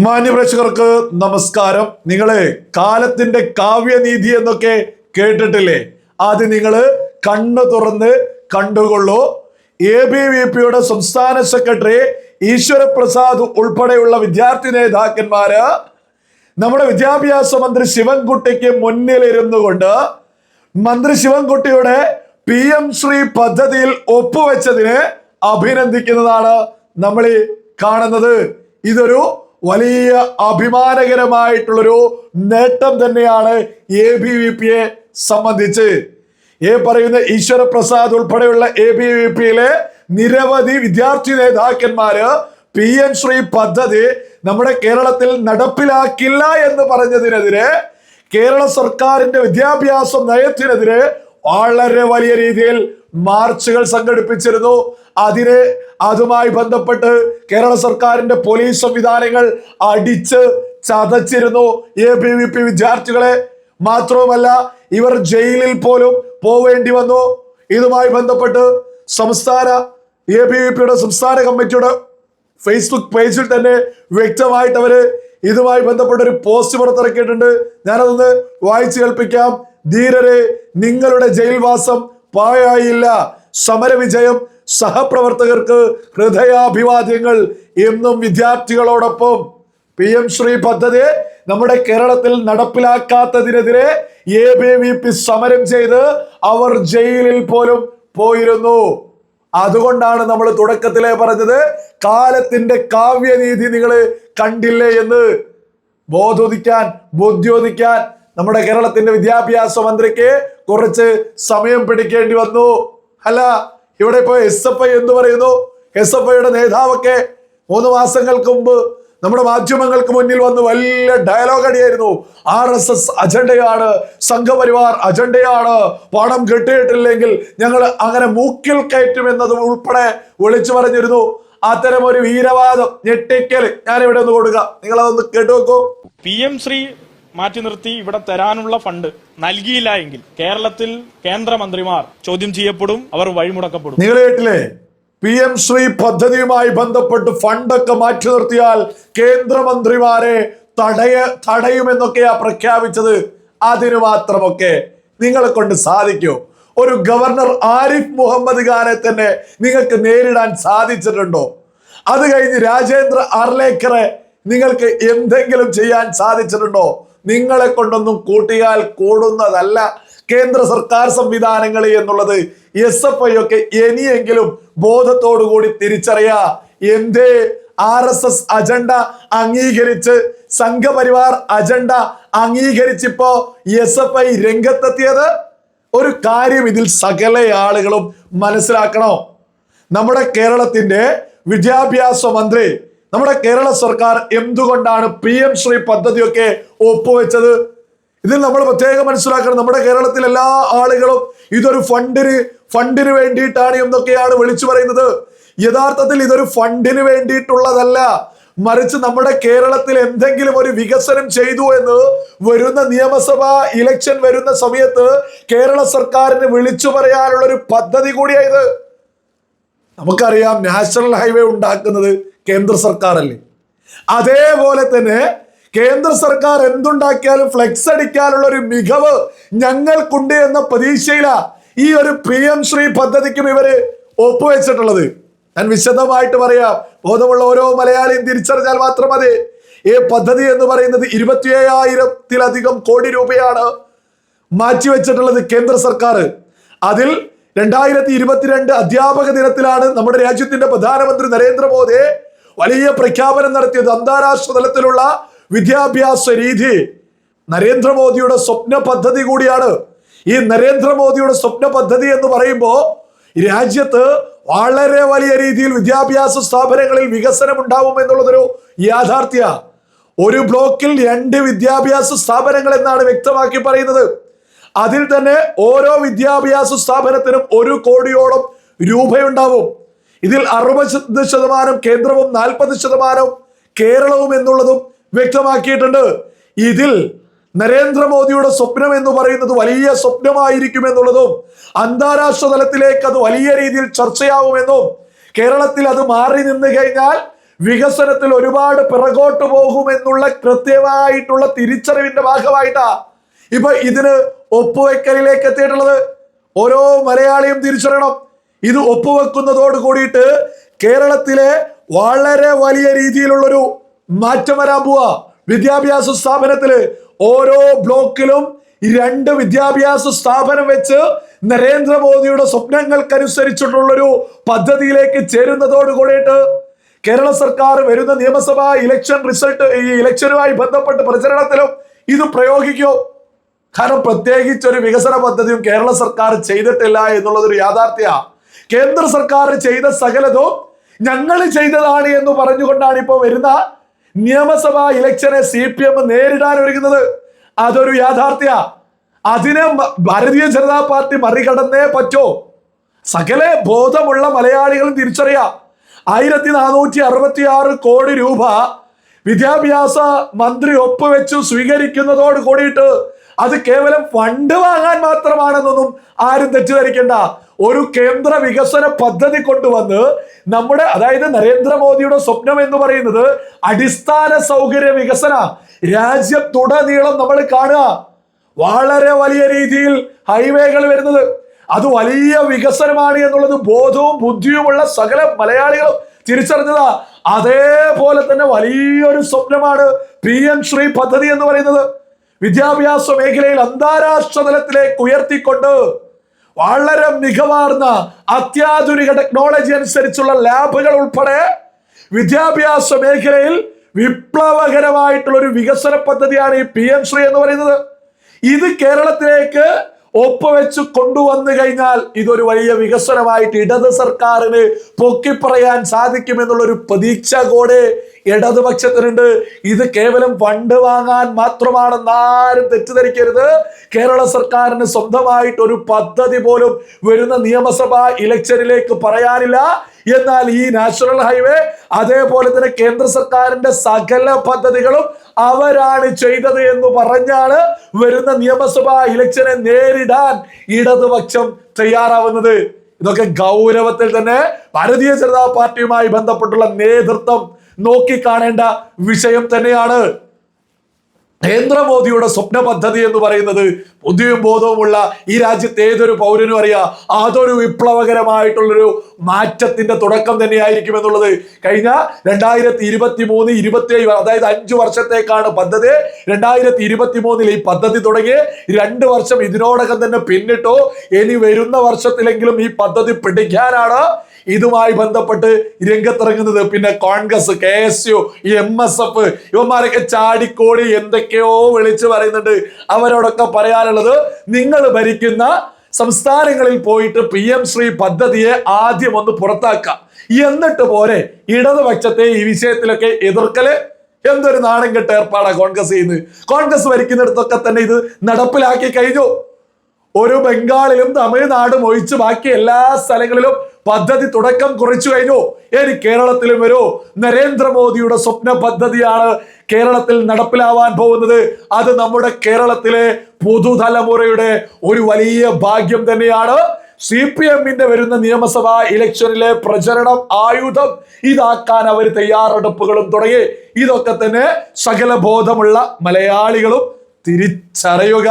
മാന്യപ്രേക്ഷകർക്ക് നമസ്കാരം. നിങ്ങൾ കാലത്തിന്റെ കാവ്യനീതി എന്നൊക്കെ കേട്ടിട്ടില്ലേ? ആദ്യം നിങ്ങൾ കണ്ണു തുറന്ന് കണ്ടുകൊള്ളൂ. എ ബി വി പിയുടെ സംസ്ഥാന സെക്രട്ടറി ഈശ്വരപ്രസാദ് ഉൾപ്പെടെയുള്ള വിദ്യാർത്ഥി നേതാക്കന്മാര് നമ്മുടെ വിദ്യാഭ്യാസ മന്ത്രി ശിവൻകുട്ടിക്ക് മുന്നിലിരുന്നു കൊണ്ട് മന്ത്രി ശിവൻകുട്ടിയുടെ പി എം ശ്രീ പദ്ധതിയിൽ ഒപ്പുവെച്ചതിനെ അഭിനന്ദിക്കുന്നതാണ് നമ്മൾ ഈ കാണുന്നത്. ഇതൊരു വലിയ അഭിമാനകരമായിട്ടുള്ളൊരു നേട്ടം തന്നെയാണ് എ ബി വി പിയെ സംബന്ധിച്ച്. ഈ പറയുന്ന ഈശ്വര പ്രസാദ് ഉൾപ്പെടെയുള്ള എ ബി വി പിയിലെ നിരവധി വിദ്യാർത്ഥി നേതാക്കന്മാര് പി എൻ ശ്രീ പദ്ധതി നമ്മുടെ കേരളത്തിൽ നടപ്പിലാക്കില്ല എന്ന് പറഞ്ഞതിനെതിരെ കേരള സർക്കാരിന്റെ വിദ്യാഭ്യാസ നയത്തിനെതിരെ വളരെ വലിയ രീതിയിൽ മാർച്ചുകൾ സംഘടിപ്പിച്ചിരുന്നു. അതിന് അതുമായി ബന്ധപ്പെട്ട് കേരള സർക്കാരിന്റെ പോലീസ് സംവിധാനങ്ങൾ അടിച്ച് ചതച്ചിരുന്നു. എ ബി വി പി വിദ്യാർത്ഥികളെ മാത്രവുമല്ല ഇവർ ജയിലിൽ പോലും പോവേണ്ടി വന്നു. ഇതുമായി ബന്ധപ്പെട്ട് സംസ്ഥാന എ ബി വി പിയുടെ സംസ്ഥാന കമ്മിറ്റിയുടെ ഫേസ്ബുക്ക് പേജിൽ തന്നെ വ്യക്തമായിട്ട് അവർ ഇതുമായി ബന്ധപ്പെട്ട ഒരു പോസ്റ്റ് പുറത്തിറക്കിയിട്ടുണ്ട്. ഞാനതൊന്ന് വായിച്ചു കേൾപ്പിക്കാം. ധീരരെ നിങ്ങളുടെ ജയിൽവാസം പാഴായില്ല. സമരവിജയം സഹപ്രവർത്തകർക്ക് ഹൃദയാഭിവാദ്യങ്ങൾ എന്നും വിദ്യാർത്ഥികളോടൊപ്പം. പി എം ശ്രീ പദ്ധതി നമ്മുടെ കേരളത്തിൽ നടപ്പിലാക്കാത്തതിനെതിരെ എ ബി വി പി സമരം ചെയ്ത് അവർ ജയിലിൽ പോലും പോയിരുന്നു. അതുകൊണ്ടാണ് നമ്മൾ തുടക്കത്തിലെ പറഞ്ഞത് കാലത്തിന്റെ കാവ്യനീതി നിങ്ങൾ കണ്ടില്ലേ എന്ന്. ബോധോദിക്കാൻ ബോധ്യോദിക്കാൻ നമ്മുടെ കേരളത്തിന്റെ വിദ്യാഭ്യാസ മന്ത്രിക്ക് കുറച്ച് സമയം പിടിക്കേണ്ടി വന്നു. അല്ല ഇവിടെ ഇപ്പോ എസ് എഫ് ഐ എന്ന് പറയുന്നു. എസ് എഫ് ഐയുടെ നേതാവൊക്കെ മൂന്ന് മാസങ്ങൾക്ക് മുമ്പ് നമ്മുടെ മാധ്യമങ്ങൾക്ക് മുന്നിൽ വന്ന് വലിയ ഡയലോഗ് അടിയായിരുന്നു. ആർ എസ് എസ് അജണ്ടയാണ് സംഘപരിവാർ അജണ്ടയാണ്. പണം കിട്ടിയിട്ടില്ലെങ്കിൽ ഞങ്ങൾ അങ്ങനെ മൂക്കിൽ കയറ്റും എന്നത് ഉൾപ്പെടെ വിളിച്ചു പറഞ്ഞിരുന്നു. അത്തരം ഒരു വീരവാദം ഞെട്ടിക്കൽ ഞാനിവിടെ ഒന്ന് കൊടുക്കാം. നിങ്ങൾ അതൊന്ന് കേട്ടുവെക്കൂ പി എം ശ്രീ മാറ്റി നിർത്തി ഇവിടെ തരാനുള്ള ഫണ്ട് നൽകിയില്ല എങ്കിൽ കേരളത്തിൽ കേന്ദ്രമന്ത്രിമാർ ചോദ്യം ചെയ്യപ്പെടും അവർ വഴിമുടക്കപ്പെടും. നിങ്ങളെ പി എം ശ്രീ പദ്ധതിയുമായി ബന്ധപ്പെട്ട് ഫണ്ടൊക്കെ മാറ്റി നിർത്തിയാൽ കേന്ദ്രമന്ത്രിമാരെ തടയ തടയുമെന്നൊക്കെയാ പ്രഖ്യാപിച്ചത്. അതിനു മാത്രമൊക്കെ നിങ്ങളെ കൊണ്ട് സാധിക്കൂ. ഒരു ഗവർണർ ആരിഫ് മുഹമ്മദ് ഖാനെ തന്നെ നിങ്ങൾക്ക് നേരിടാൻ സാധിച്ചിട്ടുണ്ടോ? അത് കഴിഞ്ഞ് രാജേന്ദ്ര അർലേക്കറെ നിങ്ങൾക്ക് എന്തെങ്കിലും ചെയ്യാൻ സാധിച്ചിട്ടുണ്ടോ? നിങ്ങളെ കൊണ്ടൊന്നും കൂട്ടിയാൽ കൂടുന്നതല്ല. കേന്ദ്ര സർക്കാർ സംവിധാനങ്ങൾ എന്നുള്ളത് എസ് എഫ് ഐ ഒക്കെ ഇനിയെങ്കിലും ബോധത്തോടു കൂടി തിരിച്ചറിയാ. എന്തേ ആർ എസ് എസ് അജണ്ട അംഗീകരിച്ച് സംഘപരിവാർ അജണ്ട അംഗീകരിച്ചിപ്പോ എസ് എഫ് ഐ രംഗത്തെത്തിയത്? ഒരു കാര്യം ഇതിൽ സകല ആളുകളും മനസ്സിലാക്കണം? നമ്മുടെ കേരളത്തിന്റെ വിദ്യാഭ്യാസ മന്ത്രി നമ്മുടെ കേരള സർക്കാർ എന്തുകൊണ്ടാണ് പി എം ശ്രീ പദ്ധതിയൊക്കെ ഒപ്പുവെച്ചത്? ഇതിൽ നമ്മൾ പ്രത്യേകം മനസ്സിലാക്കണം. നമ്മുടെ കേരളത്തിൽ എല്ലാ ആളുകളും ഇതൊരു ഫണ്ടിന് ഫണ്ടിന് വേണ്ടിയിട്ടാണ് എന്നൊക്കെയാണ് വിളിച്ചു പറയുന്നത്. യഥാർത്ഥത്തിൽ ഇതൊരു ഫണ്ടിന് വേണ്ടിയിട്ടുള്ളതല്ല. മറിച്ച് നമ്മുടെ കേരളത്തിൽ എന്തെങ്കിലും ഒരു വികസനം ചെയ്തു എന്ന് വരുന്ന നിയമസഭാ ഇലക്ഷൻ വരുന്ന സമയത്ത് കേരള സർക്കാരിന് വിളിച്ചു പറയാനുള്ള ഒരു പദ്ധതി കൂടിയായത് നമുക്കറിയാം നാഷണൽ ഹൈവേ ഉണ്ടാക്കുന്നത് കേന്ദ്ര സർക്കാരല്ലേ. അതേപോലെ തന്നെ കേന്ദ്ര സർക്കാർ എന്തുണ്ടാക്കിയാലും ഫ്ലെക്സ് അടിക്കാനുള്ള ഒരു മികവ് ഞങ്ങൾക്കുണ്ട് എന്ന പ്രതീക്ഷയിലാ ഈ ഒരു പി എം ശ്രീ പദ്ധതിക്കും ഇവർ ഒപ്പുവെച്ചിട്ടുള്ളത്. ഞാൻ വിശദമായിട്ട് പറയാം. ബോധമുള്ള ഓരോ മലയാളിയും തിരിച്ചറിഞ്ഞാൽ മാത്രം മതി. ഈ പദ്ധതി എന്ന് പറയുന്നത് ഇരുപത്തിയേഴായിരത്തിലധികം കോടി രൂപയാണ് മാറ്റിവെച്ചിട്ടുള്ളത് കേന്ദ്ര സർക്കാർ. അതിൽ രണ്ടായിരത്തി ഇരുപത്തിരണ്ട് അധ്യാപക ദിനത്തിലാണ് നമ്മുടെ രാജ്യത്തിന്റെ പ്രധാനമന്ത്രി നരേന്ദ്രമോദി വലിയ പ്രഖ്യാപനം നടത്തിയത്. അന്താരാഷ്ട്ര തലത്തിലുള്ള വിദ്യാഭ്യാസ രീതി. നരേന്ദ്രമോദിയുടെ സ്വപ്ന പദ്ധതി കൂടിയാണ്. ഈ നരേന്ദ്രമോദിയുടെ സ്വപ്ന പദ്ധതി എന്ന് പറയുമ്പോൾ രാജ്യത്ത് വളരെ വലിയ രീതിയിൽ വിദ്യാഭ്യാസ സ്ഥാപനങ്ങളിൽ വികസനം ഉണ്ടാവും എന്നുള്ളതൊരു യാഥാർത്ഥ്യ. ഒരു ബ്ലോക്കിൽ രണ്ട് വിദ്യാഭ്യാസ സ്ഥാപനങ്ങൾ എന്നാണ് വ്യക്തമാക്കി പറയുന്നത്. അതിൽ തന്നെ ഓരോ വിദ്യാഭ്യാസ സ്ഥാപനത്തിനും ഒരു കോടിയോളം രൂപയുണ്ടാവും. ഇതിൽ അറുപത് ശതമാനം കേന്ദ്രവും നാൽപ്പത് ശതമാനം കേരളവും എന്നുള്ളതും വ്യക്തമാക്കിയിട്ടുണ്ട്. ഇതിൽ നരേന്ദ്രമോദിയുടെ സ്വപ്നം എന്ന് പറയുന്നത് വലിയ സ്വപ്നമായിരിക്കും എന്നുള്ളതും അന്താരാഷ്ട്ര തലത്തിലേക്ക് അത് വലിയ രീതിയിൽ ചർച്ചയാവുമെന്നും കേരളത്തിൽ അത് മാറി നിന്ന് കഴിഞ്ഞാൽ വികസനത്തിൽ ഒരുപാട് പിറകോട്ട് പോകുമെന്നുള്ള കൃത്യമായിട്ടുള്ള തിരിച്ചറിവിന്റെ ഭാഗമായിട്ടാ. ഇപ്പൊ ഇതിന് ഒപ്പുവെക്കലിലേക്ക് എത്തിയിട്ടുള്ളത് ഓരോ മലയാളിയും തിരിച്ചറിയണം. ഇത് ഒപ്പുവെക്കുന്നതോട് കൂടിയിട്ട് കേരളത്തിലെ വളരെ വലിയ രീതിയിലുള്ളൊരു മാറ്റം വരാൻ പോവാ. വിദ്യാഭ്യാസ സ്ഥാപനത്തിൽ ഓരോ ബ്ലോക്കിലും രണ്ട് വിദ്യാഭ്യാസ സ്ഥാപനം വെച്ച് നരേന്ദ്രമോദിയുടെ സ്വപ്നങ്ങൾക്കനുസരിച്ചിട്ടുള്ളൊരു പദ്ധതിയിലേക്ക് ചേരുന്നതോട് കൂടിയിട്ട് കേരള സർക്കാർ വരുന്ന നിയമസഭാ ഇലക്ഷൻ റിസൾട്ട് ഈ ഇലക്ഷനുമായി ബന്ധപ്പെട്ട് പ്രചരണത്തിലും ഇത് പ്രയോഗിക്കോ. കാരണം പ്രത്യേകിച്ച് ഒരു വികസന പദ്ധതിയും കേരള സർക്കാർ ചെയ്തിട്ടില്ല എന്നുള്ളതൊരു യാഥാർത്ഥ്യ. കേന്ദ്ര സർക്കാർ ചെയ്ത സകലതും ഞങ്ങൾ ചെയ്തതാണ് എന്ന് പറഞ്ഞുകൊണ്ടാണ് ഇപ്പോൾ വരുന്ന നിയമസഭാ ഇലക്ഷനെ സി പി എം നേരിടാൻ ഒരുങ്ങുന്നത്. അതൊരു യാഥാർത്ഥ്യ. അതിനെ ഭാരതീയ ജനതാ പാർട്ടി മറികടന്നേ പറ്റോ. സകല ബോധമുള്ള മലയാളികളും തിരിച്ചറിയാം. ആയിരത്തി നാനൂറ്റി അറുപത്തി ആറ് കോടി രൂപ വിദ്യാഭ്യാസ മന്ത്രി ഒപ്പുവെച്ചു സ്വീകരിക്കുന്നതോട് കൂടിയിട്ട് അത് കേവലം ഫണ്ട് വാങ്ങാൻ മാത്രമാണെന്നൊന്നും ആരും തെറ്റിദ്ധരിക്കേണ്ട. ഒരു കേന്ദ്ര വികസന പദ്ധതി കൊണ്ടുവന്ന് നമ്മുടെ അതായത് നരേന്ദ്രമോദിയുടെ സ്വപ്നം എന്ന് പറയുന്നത് അടിസ്ഥാന സൗകര്യ വികസന രാജ്യത്തുടനീളം നമ്മൾ കാണുക. വളരെ വലിയ രീതിയിൽ ഹൈവേകൾ വരുന്നത്. അത് വലിയ വികസനമാണ് എന്നുള്ളത് ബോധവും ബുദ്ധിയുമുള്ള സകല മലയാളികളും തിരിച്ചറിഞ്ഞതാ. അതേപോലെ തന്നെ വലിയൊരു സ്വപ്നമാണ് പി എം ശ്രീ പദ്ധതി എന്ന് പറയുന്നത്. വിദ്യാഭ്യാസ മേഖലയിൽ അന്താരാഷ്ട്ര തലത്തിലേക്ക് ഉയർത്തിക്കൊണ്ട് വളരെ മികവാർന്ന അത്യാധുനിക ടെക്നോളജി അനുസരിച്ചുള്ള ലാബുകൾ ഉൾപ്പെടെ വിദ്യാഭ്യാസ മേഖലയിൽ വിപ്ലവകരമായിട്ടുള്ള ഒരു വികസന പദ്ധതിയാണ് ഈ പി എം ശ്രീ എന്ന് പറയുന്നത്. ഇത് കേരളത്തിലേക്ക് ഒപ്പുവെച്ച് കൊണ്ടുവന്നു കഴിഞ്ഞാൽ ഇതൊരു വലിയ വികസനമായിട്ട് ഇടത് സർക്കാരിന് പൊക്കിപ്പറയാൻ സാധിക്കുമെന്നുള്ളൊരു പ്രതീക്ഷ കൂടെ ഇടതുപക്ഷത്തിനുണ്ട് ഇത് കേവലം ഫണ്ട് വാങ്ങാൻ മാത്രമാണെന്ന് ആരും തെറ്റിദ്ധരിക്കരുത്. കേരള സർക്കാരിന് സ്വന്തമായിട്ട് ഒരു പദ്ധതി പോലും വരുന്ന നിയമസഭാ ഇലക്ഷനിലേക്ക് പറയാനില്ല. എന്നാൽ ഈ നാഷണൽ ഹൈവേ അതേപോലെ തന്നെ കേന്ദ്ര സർക്കാരിന്റെ സകല പദ്ധതികളും അവരാണ് ചെയ്തത് എന്ന് പറഞ്ഞാണ് വരുന്ന നിയമസഭാ ഇലക്ഷനെ നേരിടാൻ ഇടതുപക്ഷം തയ്യാറാവുന്നത്. ഇതൊക്കെ ഗൗരവത്തിൽ തന്നെ ഭാരതീയ ജനതാ പാർട്ടിയുമായി ബന്ധപ്പെട്ടുള്ള നേതൃത്വം നോക്കിക്കാണേണ്ട വിഷയം തന്നെയാണ്. നരേന്ദ്രമോദിയുടെ സ്വപ്ന പദ്ധതി എന്ന് പറയുന്നത് ബുദ്ധിയും ബോധവുമുള്ള ഈ രാജ്യത്തെ ഏതൊരു പൗരനും അറിയാം അതൊരു വിപ്ലവകരമായിട്ടുള്ളൊരു മാറ്റത്തിന്റെ തുടക്കം തന്നെയായിരിക്കും എന്നുള്ളത്. കഴിഞ്ഞ രണ്ടായിരത്തി ഇരുപത്തി മൂന്ന് ഇരുപത്തി അതായത് അഞ്ചു വർഷത്തേക്കാണ് പദ്ധതി. രണ്ടായിരത്തി ഇരുപത്തി മൂന്നിൽ ഈ പദ്ധതി തുടങ്ങി. രണ്ട് വർഷം ഇതിനോടകം തന്നെ പിന്നിട്ടോ. ഇനി വരുന്ന വർഷത്തിലെങ്കിലും ഈ പദ്ധതി പിടിക്കാനാണ് ഇതുമായി ബന്ധപ്പെട്ട് രംഗത്തിറങ്ങുന്നത് പിന്നെ Congress K S U M S F ഇവന്മാരൊക്കെ ചാടിക്കോടി എന്തൊക്കെയോ വിളിച്ചു പറയുന്നുണ്ട്. അവരോടൊക്കെ പറയാനുള്ളത് നിങ്ങൾ ഭരിക്കുന്ന സംസ്ഥാനങ്ങളിൽ പോയിട്ട് പി എം ശ്രീ പദ്ധതിയെ ആദ്യം ഒന്ന് പുറത്താക്കാം എന്നിട്ട് പോരെ ഇടതുപക്ഷത്തെ ഈ വിഷയത്തിലൊക്കെ എതിർക്കൽ? എന്തൊരു നാണം കെട്ട ഏർപ്പാടാ കോൺഗ്രസ് ചെയ്യുന്നത്. കോൺഗ്രസ് ഭരിക്കുന്നിടത്തൊക്കെ തന്നെ ഇത് നടപ്പിലാക്കി കഴിഞ്ഞു. ഒരു ബംഗാളിലും തമിഴ്നാടും ഒഴിച്ച് ബാക്കി എല്ലാ സ്ഥലങ്ങളിലും പദ്ധതി തുടക്കം കുറിച്ചു കഴിഞ്ഞു. ഇനി കേരളത്തിലും വരൂ. നരേന്ദ്രമോദിയുടെ സ്വപ്ന പദ്ധതിയാണ് കേരളത്തിൽ നടപ്പിലാവാൻ പോകുന്നത്. അത് നമ്മുടെ കേരളത്തിലെ പുതുതലമുറയുടെ ഒരു വലിയ ഭാഗ്യം തന്നെയാണ്. സി പി എമ്മിന്റെ വരുന്ന നിയമസഭാ ഇലക്ഷനിലെ പ്രചരണം ആയുധം ഇതാക്കാൻ അവർ തയ്യാറെടുപ്പുകളും തുടങ്ങി. ഇതൊക്കെ തന്നെ സകല ബോധമുള്ള മലയാളികളും തിരിച്ചറിയുക.